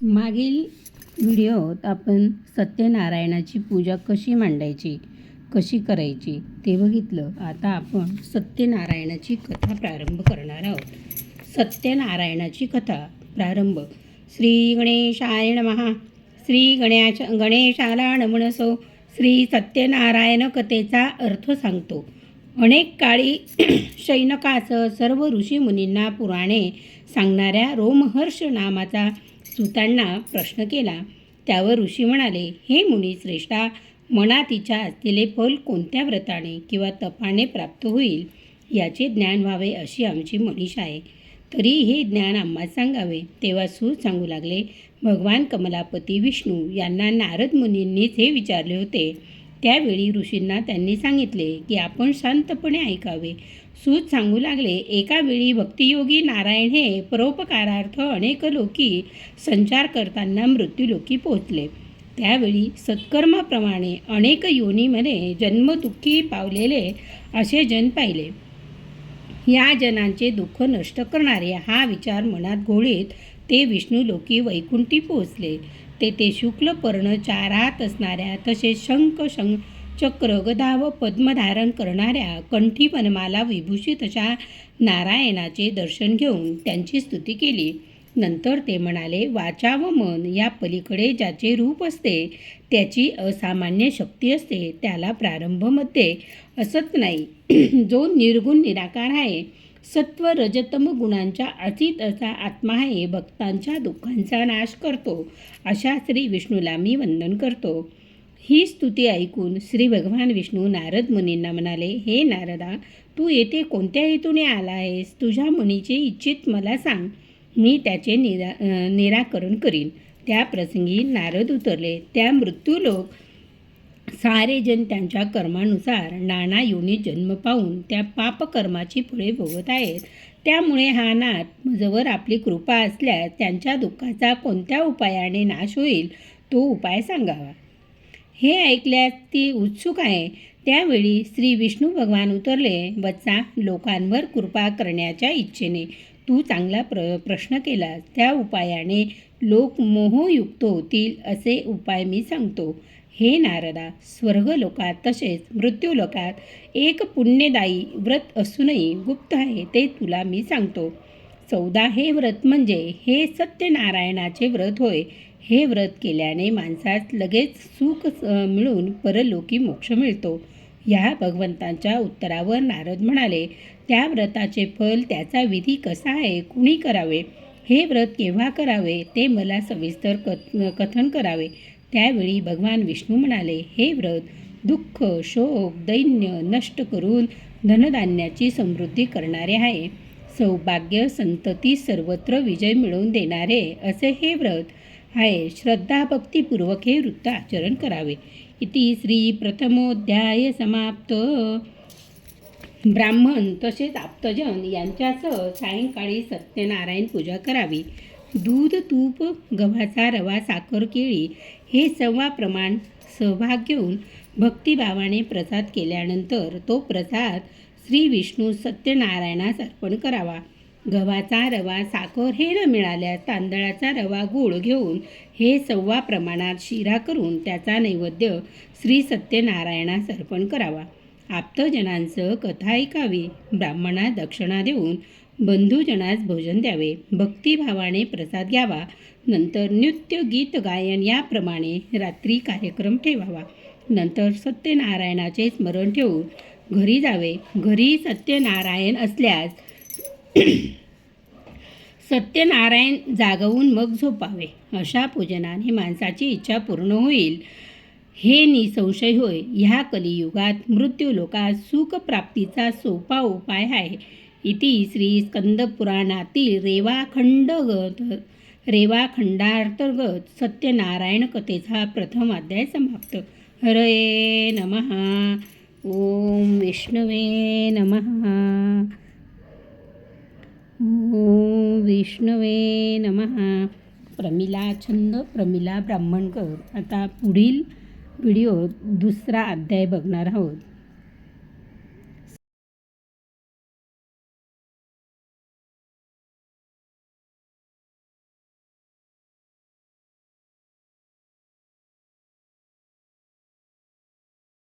मागील व्हिडिओत आपण सत्यनारायणाची पूजा कशी मांडायची कशी करायची ते बघितलं. आता आपण सत्यनारायणाची कथा प्रारंभ करणार आहोत. सत्यनारायणाची कथा प्रारंभ. श्री गणेशाय महा श्री गणेश गणेशाला नमनसो. श्री सत्यनारायण कथेचा अर्थ सांगतो. अनेक काळी शैनकाचं सर्व ऋषीमुनींना पुराणे सांगणाऱ्या रोमहर्ष नामाचा सुतांना प्रश्न केला. त्यावर ऋषी म्हणाले हे मुनी श्रेष्ठा मनात इच्छा असलेले फल कोणत्या व्रताने किंवा तपाने प्राप्त होईल? याचे ज्ञान व्हावे अशी आमची मनीषा आहे. तरी हे ज्ञान आम्हा सांगावे. तेव्हा सूर सांगू लागले भगवान कमलापती विष्णू यांना नारद मुनींनीच हे विचारले होते. त्यावेळी ऋषींना त्यांनी सांगितले की आपण शांतपणे ऐकावे. सूत सांगू लागले एका वेळी भक्तियोगी नारायण हे परोपकारार्थ अनेक लोकी संचार करताना मृत्यूलोकी पोहोचले. त्यावेळी सत्कर्माप्रमाणे अनेक योनीमध्ये जन्मदुःखी पावलेले असे जन पाहिले. या जनांचे दुःख नष्ट करणारे हा विचार मनात घोळीत ते विष्णुलोकी वैकुंठी पोहोचले. तेथे शुक्ल पर्ण चारात असणाऱ्या तसेच शंख शं चक्र गदा व पद्म धारण करणाऱ्या कंठी वनमाला विभूषित अशा नारायणाचे दर्शन घेऊन त्यांची स्तुती केली. नंतर ते म्हणाले वाचा व मन या पलीकडे ज्याचे रूप असते त्याची असामान्य शक्ती असते त्याला प्रारंभमध्ये असत नाही. जो निर्गुण निराकार आहे सत्व रजतम गुणांच्या अतीत असा आत्मा आहे भक्तांच्या दुःखांचा नाश करतो अशा श्री विष्णूला मी वंदन करतो. ही स्तुती ऐकून श्री भगवान विष्णू नारद मुनींना म्हणाले हे नारदा तू येथे कोणत्या हेतूने आला आहेस तुझ्या मुनीचे इच्छित मला सांग. मी त्याचे निरा निराकरण करीन. त्या प्रसंगी नारद उतरले. त्या मृत्यूलोक सारे जण त्यांच्या कर्मानुसार नाना योनी जन्म पाहून त्या पापकर्माची फळे भोगत आहेत. त्यामुळे हा नाथ जवळ आपली कृपा असल्यास त्यांच्या दुःखाचा कोणत्या उपायाने नाश होईल तो उपाय सांगावा. हे ऐकल्यास ती उत्सुक आहे. त्यावेळी श्री विष्णू भगवान उतरले. बच्चा लोकांवर कृपा करण्याच्या इच्छेने तू चांगला प्र प्रश्न केलास. त्या उपायाने लोक मोहयुक्त होतील असे उपाय मी सांगतो. हे नारदा स्वर्गलोकात तसेच मृत्यूलोकात एक पुण्यदायी व्रत असूनही गुप्त आहे ते तुला मी सांगतो. चौदा हे व्रत म्हणजे हे सत्यनारायणाचे व्रत होय. हे व्रत केल्याने माणसास लगेच सुख मिळून परलोकी मोक्ष मिळतो. या भगवंतांच्या उत्तरावर नारद म्हणाले त्या व्रताचे फल त्याचा विधी कसा आहे कुणी करावे? हे व्रत केव्हा करावे ते मला सविस्तर कथ कथन करावे. त्यावेळी भगवान विष्णू म्हणाले हे व्रत दुःख शोक दैन्य नष्ट करून धनधान्याची समृद्धी करणारे आहे. सौभाग्य संतती सर्वत्र विजय मिळवून देणारे असे हे व्रत आहे श्रद्धा भक्तिपूर्वक हे वृत्त आचरण करावे. इति श्री प्रथमोध्याय समाप्त. ब्राह्मण तसेच आप्तजन यांच्यासह सायंकाळी सत्यनारायण पूजा करावी. दूध तूप गव्हाचा रवा साखर केळी हे सव्वा प्रमाण सहभाग घेऊन भक्तिभावाने प्रसाद केल्यानंतर तो प्रसाद श्री विष्णू सत्यनारायणास अर्पण करावा. गव्हाचा रवा साखर हे न मिळाल्यास तांदळाचा रवा गूळ घेऊन हे सव्वा प्रमाणात शिरा करून त्याचा नैवेद्य श्री सत्यनारायणास अर्पण करावा. आप्तजनांचं कथा ऐकावी ब्राह्मणास दक्षिणा देऊन बंधुजनास भोजन द्यावे भक्तिभावाने प्रसाद घ्यावा नंतर नृत्य गीत गायन याप्रमाणे रात्री कार्यक्रम ठेवावा. नंतर सत्यनारायणाचे स्मरण ठेवून घरी जावे. घरी सत्यनारायण असल्यास सत्यनारायण जागवून मग झोपावे. अशा पूजनाने माणसाची इच्छा पूर्ण होईल. हे निसंशय होय. ह्या कलियुगात मृत्यूलोकात सुखप्राप्तीचा सोपा उपाय आहे. इति श्री स्कंदपुराणातील रेवाखंड रेवाखंडांतर्गत सत्यनारायण कथेचा प्रथम अध्याय समाप्त. हरे नमः. ओम विष्णवे नमः. विष्णवे नमः. प्रमिला छंद प्रमिला ब्राह्मणकर. आता पुढील व्हिडिओ दुसरा अध्याय बघणार आहोत.